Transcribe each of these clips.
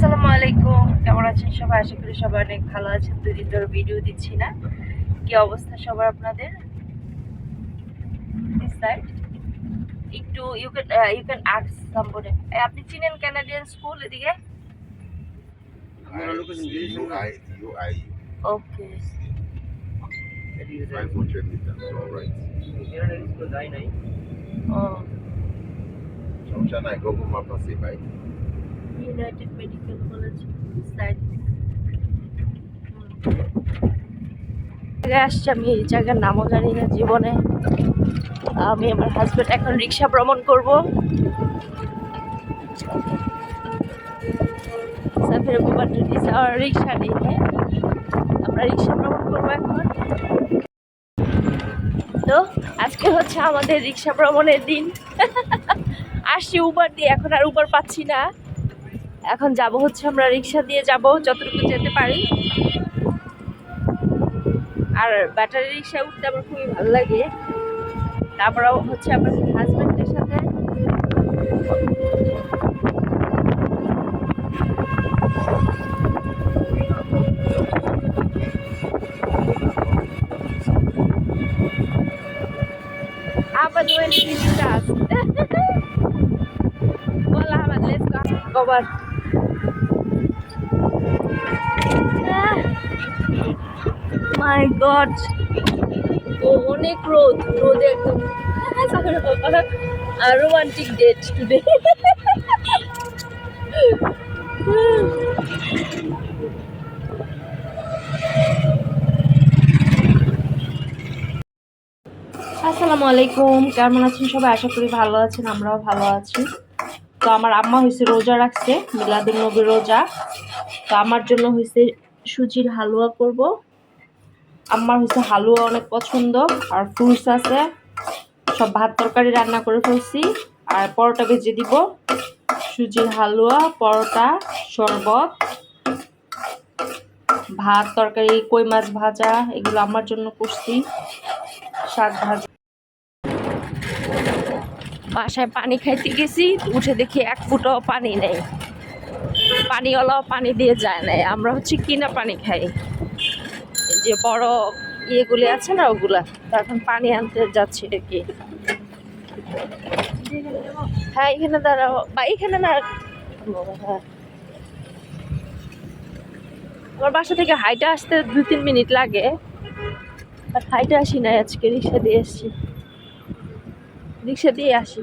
আসসালামু আলাইকুম। কেমন আছেন সবাই? আশা করি সবাই অনেক ভালো আছেন। দুদিন ধরে ভিডিও দিচ্ছি না। কি অবস্থা সবার আপনাদের? একটু you can you can ask somebody আপনি চিনেন কানাডিয়ান স্কুল এদিকে? ওকে. ও সমস্যা নাই ম্যাপ আছে ভাই ইউনাইটেড মেডিকেল কলেজ সাইড জায়গায় আসছি আমি এই জায়গার নামও জানি না জীবনে। আমি আমার হাজব্যান্ড এখন রিক্সা ভ্রমণ করব। সাফের আর রিক্সা নেই। হ্যাঁ আমরা রিক্সা ভ্রমণ করব এখন। তো, আজকে হচ্ছে আমাদের রিক্সা ভ্রমণের দিন। আসছি উবার দিয়ে, এখন আর উবার পাচ্ছি না। এখন যাব হচ্ছে আমরা রিক্সা দিয়ে যাব যতটুকু যেতে পারি। আর ব্যাটারি রিক্সায় উঠতে আমার খুবই ভালো লাগে। তারপরেও হচ্ছে আমার হাজব্যান্ডের সাথে। Aber nur in Stadt. Hola, my god ও, অনেক রোদ। রোদে একদম রোমান্টিক ডেট টুডে আসসালামু আলাইকুম। কেমন আছেন সবাই? আশা করি ভালো আছেন, আমরাও ভালো আছি। তো আমার আম্মা হয়েছে রোজা রাখছে, মিলাদুল নবী রোজা। তো আমার জন্য হয়েছে সুজির হালুয়া করব। আমার হচ্ছে হালুয়া অনেক পছন্দ, আর ফ্রুটস আছে। সব ভাত তরকারি রান্না করে ফেলছি। আর পরোটা ভেজে দিব। সুজির হালুয়া, পরোটা, শরবত, ভাত তরকারি, কই মাছ ভাজা, এগুলো আমার জন্য করছি। শাক ভাজা। বাসায় পানি খাইতে গেছি, উঠে দেখি এক ফুটও পানি নেই। পানিওয়ালাও পানি দিয়ে যায় নাই। আমরা হচ্ছে কিনা পানি খাই। যে বড় ইয়েগুলি আছে না, ওগুলা। এখন পানি আনতে যাচ্ছি কি। হ্যাঁ এখানে দাঁড়াও। বা, এখানে না। আমার বাসা থেকে হাইটা আসতে দু তিন মিনিট লাগে। আর হাইটা আসি না আজকে, রিক্সা দিয়ে এসছি। রিক্সা দিয়ে আসি।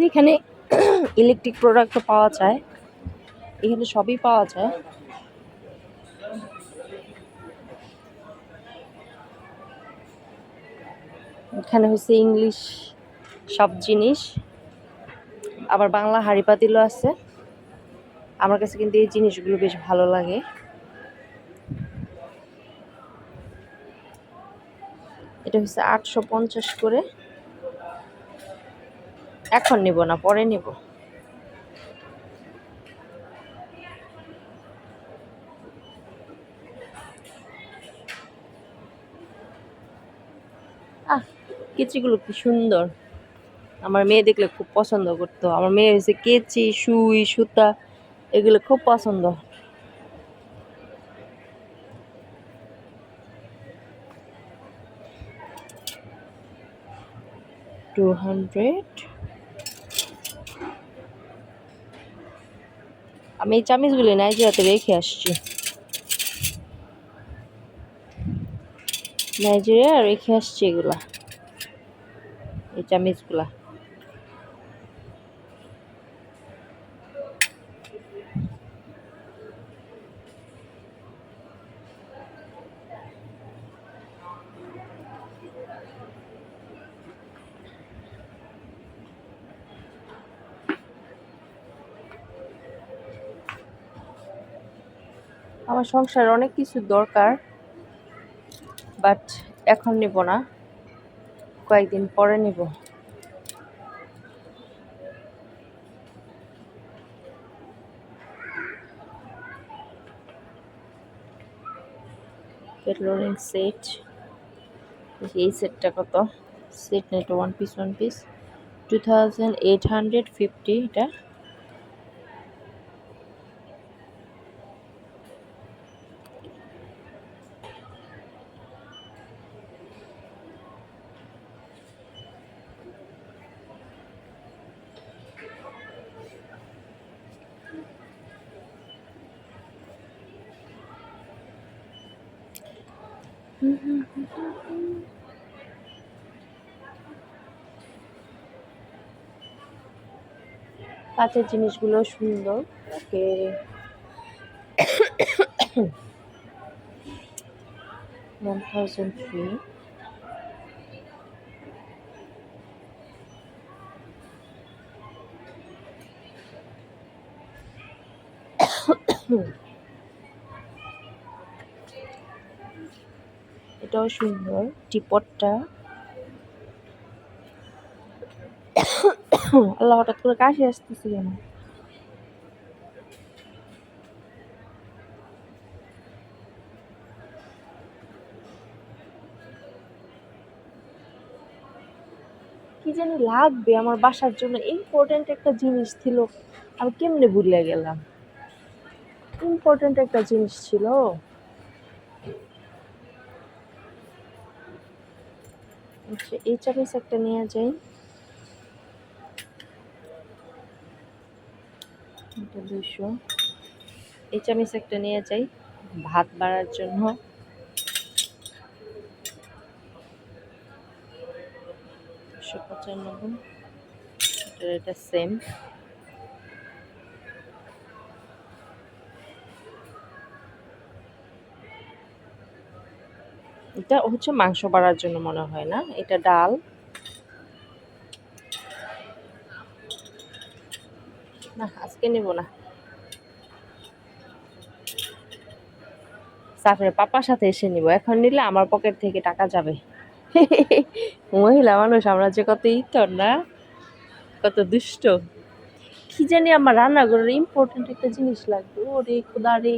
তো এখানে ইলেকট্রিক প্রোডাক্টও পাওয়া যায়। এখানে সবই পাওয়া যায়। এখানে হচ্ছে ইংলিশ সব জিনিস। আবার বাংলা হাড়ি পাতিলও আছে। আমার কাছে কিন্তু এই জিনিসগুলো বেশ ভালো লাগে। এটা হচ্ছে আটশো পঞ্চাশ করে। এখন নিব না, পরে নিব। আহ, কেচিগুলো কি সুন্দর। আমার মেয়ে দেখলে খুব পছন্দ করতো। আমার মেয়ে হয়েছে কেচি, সুই, সুতা, এগুলো খুব পছন্দ। Two hundred. আমি এই চামিচগুলি নাইজেরিয়াতে রেখে আসছি। নাইজেরিয়া রেখে আসছি এগুলা এই চামিচগুলা। আমার সংসারে অনেক কিছু দরকার বাট এখন নিব না। কয়েকদিন পরে নিব। পেট্রোলিং সেট এই সেটটা কত? Set net one piece one piece two thousand eight hundred fifty এটা কাঁচের জিনিসগুলো সুন্দর। ওকে। এটাও সুন্দর। টিপটটা আল্লাহ হঠাৎ করে কাশি আসতেছে কেন? কি জানি লাগবে, আমার বাসার জন্য ইম্পর্টেন্ট একটা জিনিস ছিল। আমি কেমনে ভুলে গেলাম? ইম্পর্টেন্ট একটা জিনিস ছিল। আচ্ছা এই চামিচ একটা নিয়ে যাই। এটা দুশো এই চামিচ একটা নিয়ে যাই, ভাত বাড়ার জন্য। দুশো পঁচানব্বই এটা সেম এটা হচ্ছে মাংস বাড়ার জন্য মনে হয় না, এটা ডাল। না আজকে নেব না। সাফের পাপার সাথে এসে নিব। এখন নিলে আমার পকেট থেকে টাকা যাবে। মহিলা মানুষ, আমরা যে কত ইতর না? কত দুষ্ট। কি জানি আমার রান্নাঘরের ইম্পর্টেন্ট একটা জিনিস লাগবে। ওরে খোদা রে,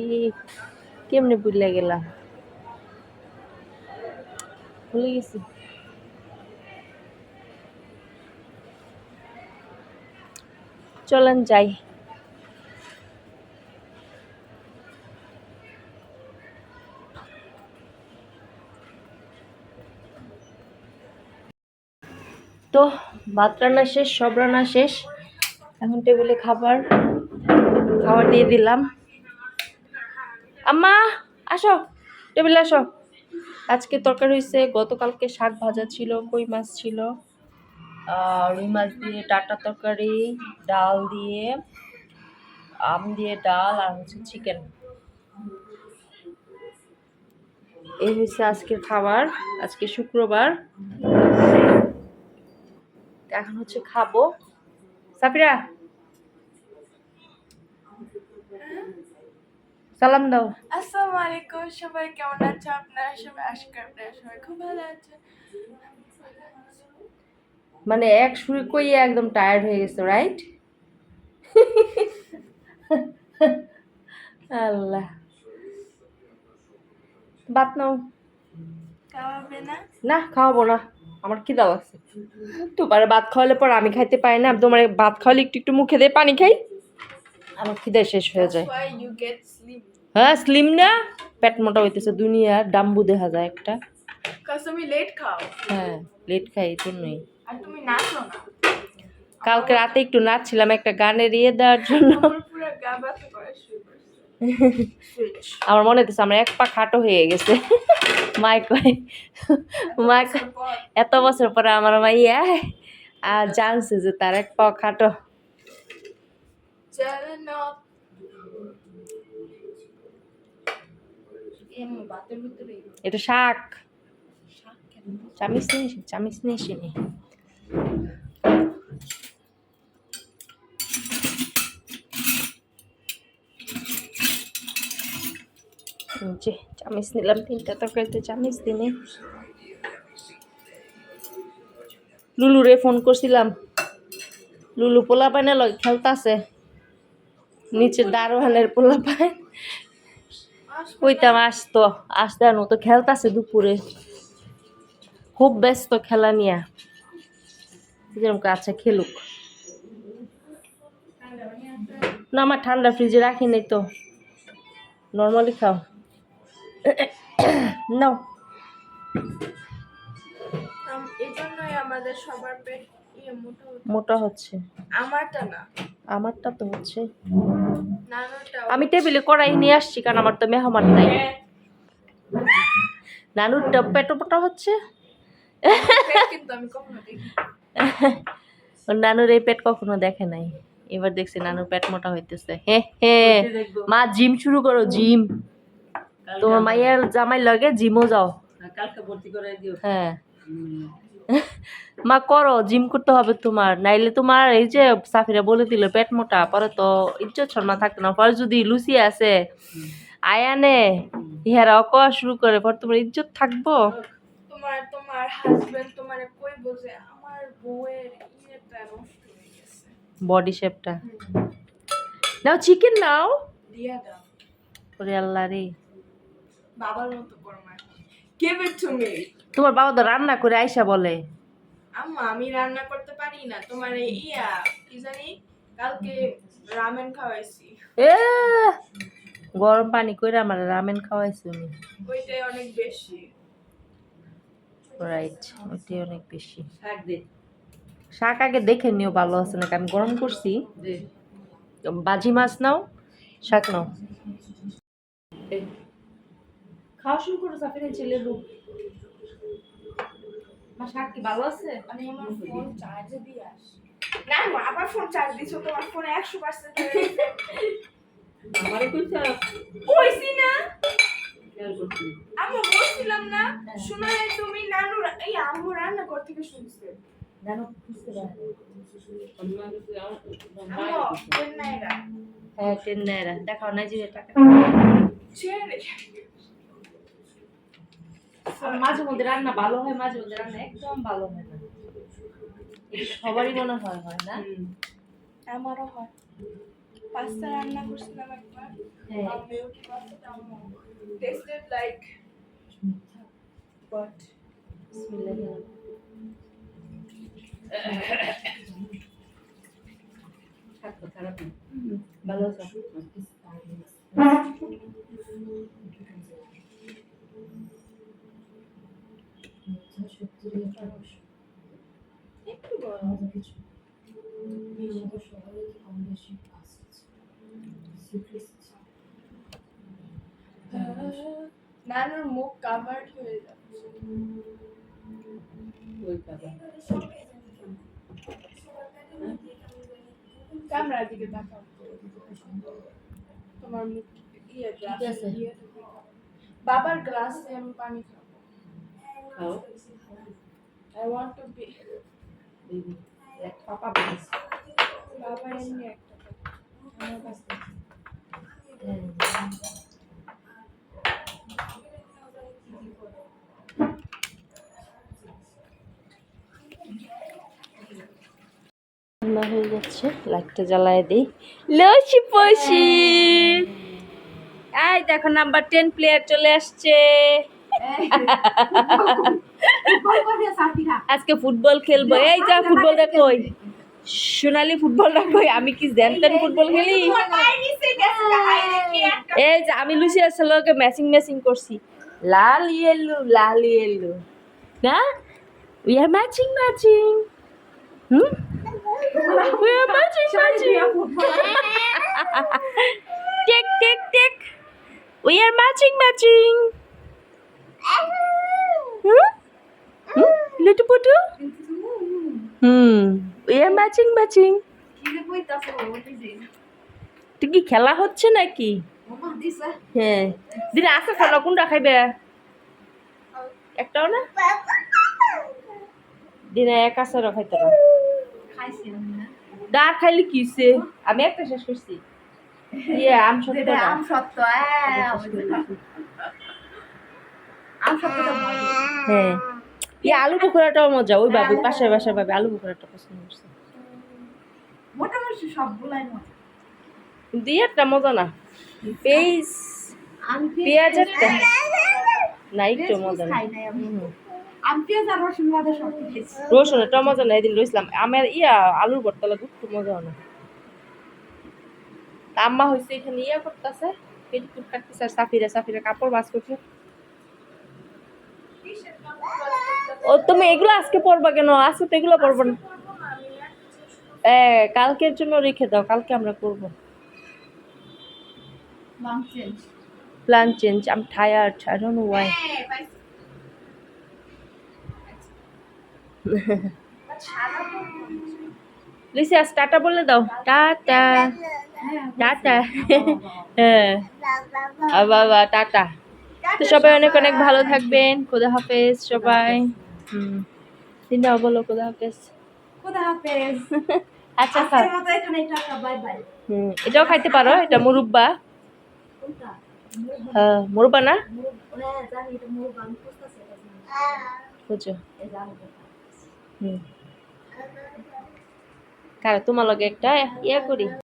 কেমনে বুঝলে গেলাম ভুলে গেছি। চলেন যাই। তো ভাত রান্না শেষ, সব রান্না শেষ। এখন টেবিলে খাবার খাবার দিয়ে দিলাম। আম্মা, আসো, টেবিলে আসো। আজকে তরকারি হয়েছে গতকালকে শাক ভাজা ছিল, কই মাছ ছিল? আর রুই মাছ দিয়ে টাটা তরকারি, ডাল দিয়ে আম দিয়ে ডাল, আর হচ্ছে চিকেন। এই হচ্ছে আজকের খাবার, আজকে শুক্রবার। এখন হচ্ছে খাব। সাফিরা সালাম দাও। আসসালামু আলাইকুম সবাই কেমন আছো? আপনারা সবাই আশা করি আপনারা সবাই খুব ভালো আছেন। মানে এক শুরু কইয়ে একদম টায়ার্ড হয়ে গেছে রাইট আল্লাহ। ভাত নাও। খাওয়াবে না? না খাওয়াবো না। আমার খিদা লাগছে। তোমার ভাত খাওয়ালে পর আমি খাইতে পারি না তোমার ভাত খাওয়ালে একটু একটু মুখে দিয়ে পানি খাই। আমার খিদা শেষ হয়ে যায়। হ্যাঁ স্লিম না? পেট মোটা হইতেছে দুনিয়ার ডাম্বু দেখা যায় একটা। লেট খাও। হ্যাঁ লেট খাই এই জন্যই। আর তুমি নাচো না। কালকে রাতে একটু নাচছিলাম একটা গানের ইয়ে দেওয়ার জন্য। আমার মনে হচ্ছে আমার এক পা খাটো হয়ে গেছে। মাই কয় মা কয়, এত বছর পরে আমার মাইয়া আর জানছে যে তার এক পা খাটো। এটা শাক। চামিচ নিয়ে চামিচ নিয়ে যে চামিচ নিলাম, তিনটা তরকারিতে চামিচ দিনে। লুলু রে ফোন করছিলাম, লুলু পোলা পাইনে লয় খেলতাছে নিচে দারোয়ানের পোলা পায় কইতাম, আসতো, আসতে আর তো খেলতাছে দুপুরে। খুব ব্যস্ত খেলা নিয়ে। যেরকম আচ্ছা খেলুক। না, আমার ঠান্ডা ফ্রিজে রাখি নাই তো। নর্মালি খাও। নাও এই জন্যই আমাদের সবার পেট ইয়ে মোটা হচ্ছে। আমারটা না। আমারটা তো হচ্ছে। আমি টেবিলে কড়াই নিয়ে আসছি কারণ আমার তো মেহমান নাই। নানুরটা পেটো পোটা হচ্ছে নানুর এই পেট কখনো দেখে নাই। এবার দেখছি নানুর পেট মোটা হইতেছে। হে হে। মা জিম শুরু করো জিম। তোমার মাইয়ার জামাই লগে জিমও যাও। কালকে ভর্তি করে দিও। হ্যাঁ। মা করো জিম করতে হবে তোমার। নাইলে তোমার এই যে সাফিরা বলে দিল পেট মোটা পরে তো ইজ্জত সম্মান থাকতো না। পরে যদি লুচি আছে আয়ানে ইহারা অকোয়া শুরু করে পর তোমার ইজ্জত থাকব। তোমার তোমার হাজবেন্ড তোমারে কই বোঝে আমার বউয়ের ইয়েটা নষ্ট বডি শেপটা নাও চিকেন নাও। দিয়া দাও। ওরে আল্লাহ রে। বাবার মতো করমা গিভ ইট টু মি তোমার বাবা তো রান্না করে আইসা বলে। আম্মা আমি রান্না করতে পারি না। তোমার এই ইয়া কি জানি কালকে রামেন খাওয়াইছি। এ গরম পানি করে আমার রামেন খাওয়াইছি উনি ওইটাই অনেক বেশি। রাইট ওইটাই অনেক বেশি। শাক দে। শাক আগে দেখে নিও ভালো আছে নাকি? আমি গরম করছি। বাজি মাছ নাও শাক নাও। খাওয়া শুরু করো সাফিরে ছেলে রূপ। মা শাক কি ভালো আছে? আমি আমার ফোন চার্জে দিয়ে আসি। না মা, আবার ফোন চার্জ দিছো তোমার ফোনে একশো পার্সেন্ট আমারে কইছ কইছি না। আমি বলছিলাম না শোনা নাই তুমি নানু এই আম্মু রান্না করতে থেকে শুনছে। জানো বুঝতে পারে চেন্নাইরা। হ্যাঁ টেন নাইরা দেখাও নাইজেরিয়া টাকা। ছেড়ে আর মাঝে মধ্যে রান্না ভালো হয় মাঝে মধ্যে রান্না একদম ভালো হয় না। সবারই মনে হয় হয় না? আমারও হয়। পাস্তা রান্না করছিলাম একবার। হ্যাঁ। টেস্টেড লাইক বাট নানুর মুখ কাভার্ড হয়ে যাচ্ছে। ওই ক্যামেরার দিকে তাকাও। তোমার মুখ ইয়ে গ্লাস বাবার গ্লাসে আমি পানি খাব। খাও আই ওয়ান্ট টু বি দিদি পাপা বলিস বাবা এমনি একটা খাবে। আমার কাছে হয়ে যাচ্ছে লাইটটা জ্বালায় দিই। লসি পসি! এই দেখো নাম্বার টেন প্লেয়ার চলে আসছে। আজকে ফুটবল খেলব। এই যা ফুটবলটা কই সোনালি ফুটবলটা কই আমি কি জানতেন ফুটবল খেলি। এই যে আমি লুসিয়ার সালোকে ম্যাচিং ম্যাচিং করছি। লাল ইয়েলো লাল ইয়েলো না? We are matching matching hmm? We are matching matching take take take we are matching matching Litu পুটু হুম কইতাছ ওই যে তুই কি খেলা হচ্ছে নাকি হ্যাঁ দিদি আছে ফটো কোনটা খাইবে একটাও না দিনে এক আছে খাইতে না ডার খাইলে কি হইছে? আমি একটা শেষ করছি ইয়ে আম সত্য আম সত্য হ্যাঁ হ্যাঁ। ইয়ে আলু পকোড়াটাও মজা ওই বাবু পাশের বাসার বাবু আলু পকোড়াটা পছন্দ করছে। মোটামুটি সবগুলাই মজা। কিন্তু ইয়েরটা মজা না পেঁয়াজ আমি পেঁয়াজেরটা না একটু মজা না। রসুন মজা না এদিন রইছিলাম আমার ইয়া আলুর লাগে একটু মজা না। আম্মা হয়েছে এখানে ইয়া করতেছে পেটিকুট কাটতেছে আর সাফিরা সাফিরা কাপড় বাস করছে। ও তুমি এগুলো আজকে পরবা কেন? আজকে তো এগুলো পড়ব না। কালকের জন্য রেখে দাও কালকে আমরা করব। Change plan change am tired I don't know why লিসি আজ টাটা বলে দাও। টাটা টাটা হ্যাঁ। বাবা টাটা তো সবাই অনেক অনেক ভালো থাকবেন। খোদা হাফেজ সবাই। হুম। তিনটাও বলো খোদা হাফেজ। খুদা হাফেজ। আচ্ছা খাও। হুম এটাও খাইতে পারো এটা মুরব্বা। হ্যাঁ মুরব্বা না? হ্যাঁ বুঝো জানো। হুম। কারও তোমার লগে একটা ইয়ে করি?